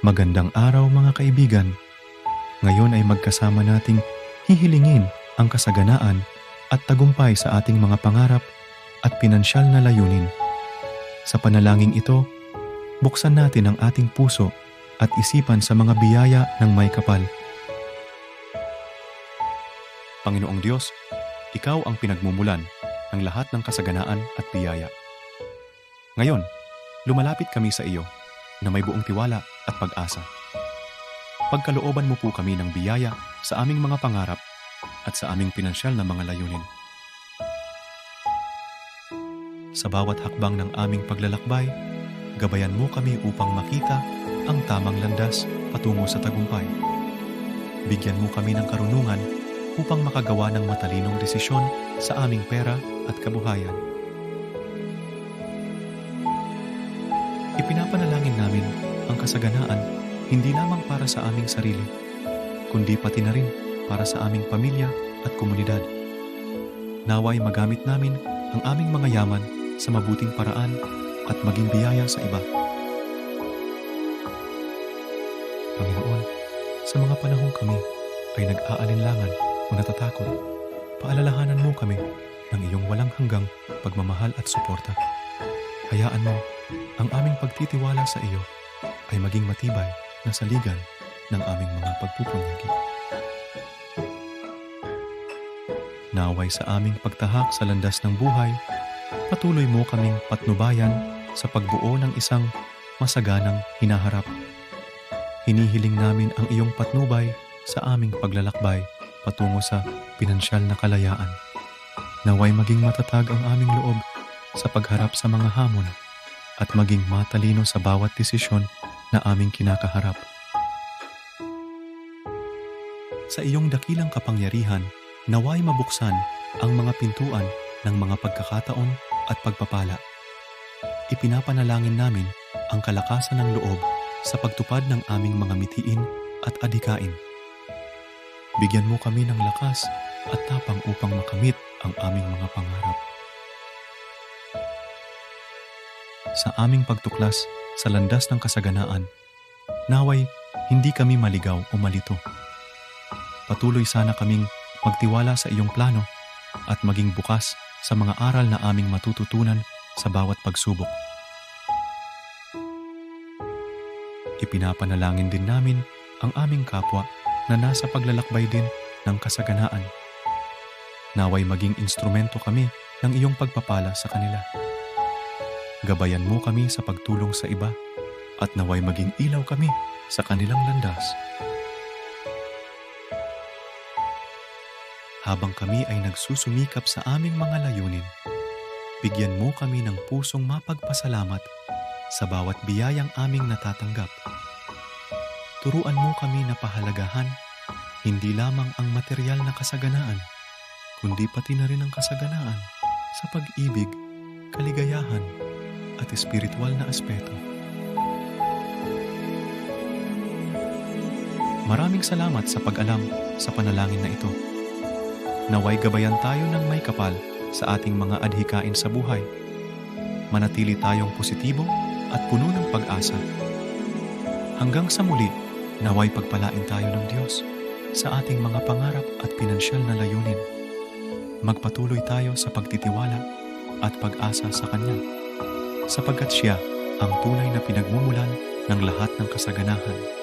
Magandang araw mga kaibigan. Ngayon ay magkasama nating hihilingin ang kasaganaan at tagumpay sa ating mga pangarap at pinansyal na layunin. Sa panalangin ito, buksan natin ang ating puso at isipan sa mga biyaya ng may kapal. Panginoong Diyos, Ikaw ang pinagmumulan ng lahat ng kasaganaan at biyaya. Ngayon, lumalapit kami sa iyo na may buong tiwala pag-asa. Pagkalooban mo po kami ng biyaya sa aming mga pangarap at sa aming pinansyal na mga layunin. Sa bawat hakbang ng aming paglalakbay, gabayan mo kami upang makita ang tamang landas patungo sa tagumpay. Bigyan mo kami ng karunungan upang makagawa ng matalinong desisyon sa aming pera at kabuhayan. Ipinapanalangin namin kasaganaan hindi lamang para sa aming sarili, kundi pati na rin para sa aming pamilya at komunidad. Naway magamit namin ang aming mga yaman sa mabuting paraan at maging biyaya sa iba. Panginoon, sa mga panahong kami ay nag-aalinlangan o natatakot, paalalahanan mo kami ng iyong walang hanggang pagmamahal at suporta. Hayaan mo ang aming pagtitiwala sa iyo ay maging matibay na saligan ng aming mga pagpupunyagi. Naway sa aming pagtahak sa landas ng buhay, patuloy mo kaming patnubayan sa pagbuo ng isang masaganang hinaharap. Hinihiling namin ang iyong patnubay sa aming paglalakbay patungo sa pinansyal na kalayaan. Naway maging matatag ang aming loob sa pagharap sa mga hamon at maging matalino sa bawat desisyon na aming kinakaharap. Sa iyong dakilang kapangyarihan, naway mabuksan ang mga pintuan ng mga pagkakataon at pagpapala. Ipinapanalangin namin ang kalakasan ng loob sa pagtupad ng aming mga mitiin at adhikain. Bigyan mo kami ng lakas at tapang upang makamit ang aming mga pangarap. Sa aming pagtuklas sa landas ng kasaganaan, naway hindi kami maligaw o malito. Patuloy sana kaming magtiwala sa iyong plano at maging bukas sa mga aral na aming matututunan sa bawat pagsubok. Ipinapanalangin din namin ang aming kapwa na nasa paglalakbay din ng kasaganaan. Naway maging instrumento kami ng iyong pagpapala sa kanila. Gabayan mo kami sa pagtulong sa iba at naway maging ilaw kami sa kanilang landas. Habang kami ay nagsusumikap sa aming mga layunin, bigyan mo kami ng pusong mapagpasalamat sa bawat biyayang aming natatanggap. Turuan mo kami na pahalagahan hindi lamang ang material na kasaganaan, kundi pati na rin ang kasaganaan sa pag-ibig, kaligayahan, at espiritual na aspeto. Maraming salamat sa pag-alam sa panalangin na ito. Naway gabayan tayo ng may kapal sa ating mga adhikain sa buhay. Manatili tayong positibo at puno ng pag-asa. Hanggang sa muli, naway pagpalain tayo ng Diyos sa ating mga pangarap at pinansyal na layunin. Magpatuloy tayo sa pagtitiwala at pag-asa sa Kanya sapagkat Siya ang tunay na pinagmumulan ng lahat ng kasaganahan